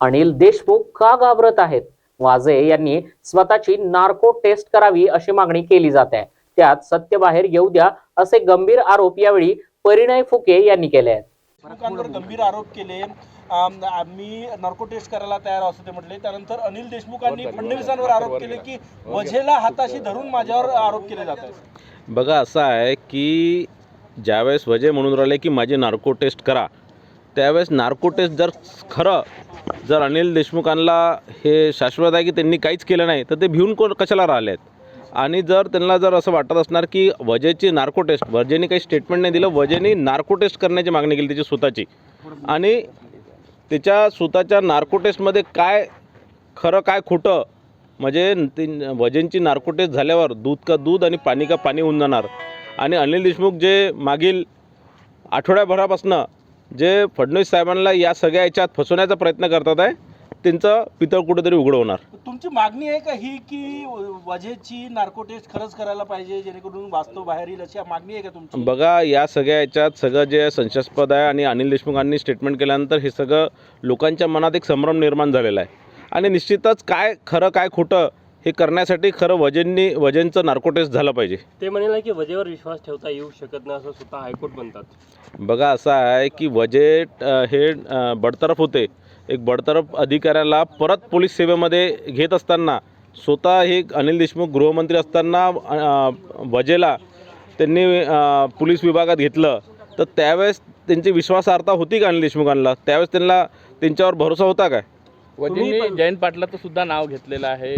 अनिल देशमुख का घाबरत आहेत? वाजे यांनी स्वतःची नार्को टेस्ट करावी अशी मागणी केली जात. आहे त्यात सत्य बाहेर येऊ द्या असे गंभीर आरोप यावेळी परिणय फुके यांनी केले आहेत. गंभीर आरोप केले. आम- आम्ही नार्को टेस्ट करायला तयार असं ते म्हटले. त्यानंतर अनिल देशमुखांनी फडणवीसांवर आरोप केले की वझेला हाताशी धरून माझ्यावर आरोप केले जात आहेत. बघा असं आहे की ज्यावेळेस वजय म्हणून राहिले की माझी नार्को टेस्ट करा त्यावेळेस नार्को टेस्ट जर खरं जर अनिल देशमुखांना हे शाश्वत आहे की त्यांनी काहीच केलं नाही तर ते भिवून कोण कशाला राहिले आहेत आणि जर त्यांना जर असं वाटत असणार की वजेची नार्को टेस्ट वजेने काही स्टेटमेंट नाही दिलं वजेने नार्को टेस्ट करण्याची मागणी केली त्याची स्वतःची. आणि त्याच्या स्वतःच्या नार्को टेस्टमध्ये काय खरं काय खोटं म्हणजे ती वजनची नार्को टेस्ट झाल्यावर दूध का दूध आणि पाणी का पाणी होऊन जाणार आणि अनिल देशमुख जे मागील आठवड्याभरापासनं जे फडणवीस साहेबांना या सगळ्या याच्यात फसवण्याचा प्रयत्न करतात आहे त्यांचं पितळ कुठेतरी उघडं होणार. तुमची मागणी आहे का ही की वझेची नार्को टेस्ट खरंच करायला पाहिजे जेणेकरून वास्तव बाहेर येईल अशी मागणी आहे का तुमची? बघा या सगळ्या याच्यात सगळं जे संशयास्पद आहे आणि अनिल देशमुखांनी स्टेटमेंट केल्यानंतर हे सगळं लोकांच्या मनात एक संभ्रम निर्माण झालेला आहे. आणि निश्चितच काय खरं काय खोटं हे करण्यासाठी खरं वजननी वजनचं नार्को टेस्ट झालं पाहिजे. ते म्हणाले की वजेवर विश्वास ठेवता येऊ शकत नाही असं स्वतः हायकोर्ट म्हणतात. बघा असं आहे की बजेट अ, हे बडतरफ होते. एक बडतरफ अधिकाऱ्याला परत पोलीस सेवेमध्ये घेत असताना स्वतः हे अनिल देशमुख गृहमंत्री असताना वजेला त्यांनी पोलीस विभागात घेतलं. तर त्यावेळेस त्यांची विश्वासार्हता होती का अनिल देशमुखांना? त्यावेळेस त्यांना त्यांच्यावर भरोसा होता काय? वजींनी जयंत पाटलाचं सुद्धा नाव घेतलेलं आहे.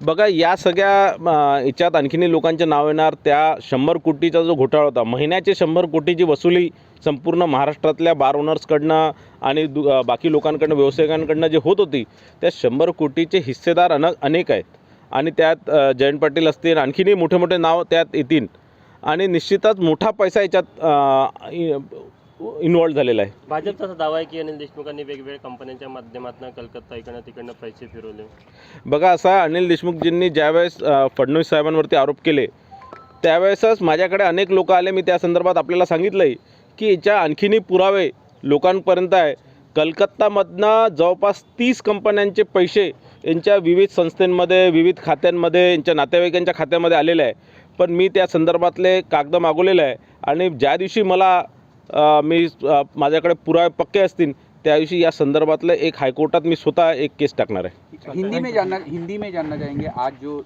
बघा या सगळ्या याच्यात आणखीनही लोकांचे नाव येणार. त्या शंभर कोटीचा जो घोटाळा होता महिन्याचे शंभर कोटीची वसुली संपूर्ण महाराष्ट्रातल्या बार ओनर्सकडनं आणि दु बाकी लोकांकडनं व्यावसायिकांकडनं जे होत होती त्या शंभर कोटीचे हिस्सेदार अन अनेक आहेत. आणि त्यात जयंत पाटील असतील आणखीनही मोठे मोठे नाव त्यात येतील. आणि निश्चितच मोठा पैसा याच्यात इन्वॉल्ड झालेला आहे. भाजपचा असा दावा आहे की अनिल देशमुखांनी वेगवेगळ्या कंपन्यांच्या माध्यमातून कलकत्ता इकडनं तिकडनं पैसे फिरवले. बघा असा अनिल देशमुखजींनी ज्यावेळेस फडणवीस साहेबांवरती आरोप केले त्यावेळेसच माझ्याकडे अनेक लोक आले. मी त्या संदर्भात आपल्याला सांगितलं आहे की याच्या आणखीनही पुरावे लोकांपर्यंत आहे. कलकत्तामधनं जवळपास तीस कंपन्यांचे पैसे यांच्या विविध संस्थांमध्ये विविध खात्यांमध्ये यांच्या नातेवाईकांच्या खात्यामध्ये आलेले आहे. पण मी त्या संदर्भातले कागद मागवलेले आहे. आणि ज्या दिवशी मला मी माझ्याकडे पुरावे पक्के असतील त्याविषयी या संदर्भातलं एक हायकोर्टात मी स्वतः एक केस टाकणार आहे. हिंदी में जानना हिंदी में जानना चाहेंगे आज जो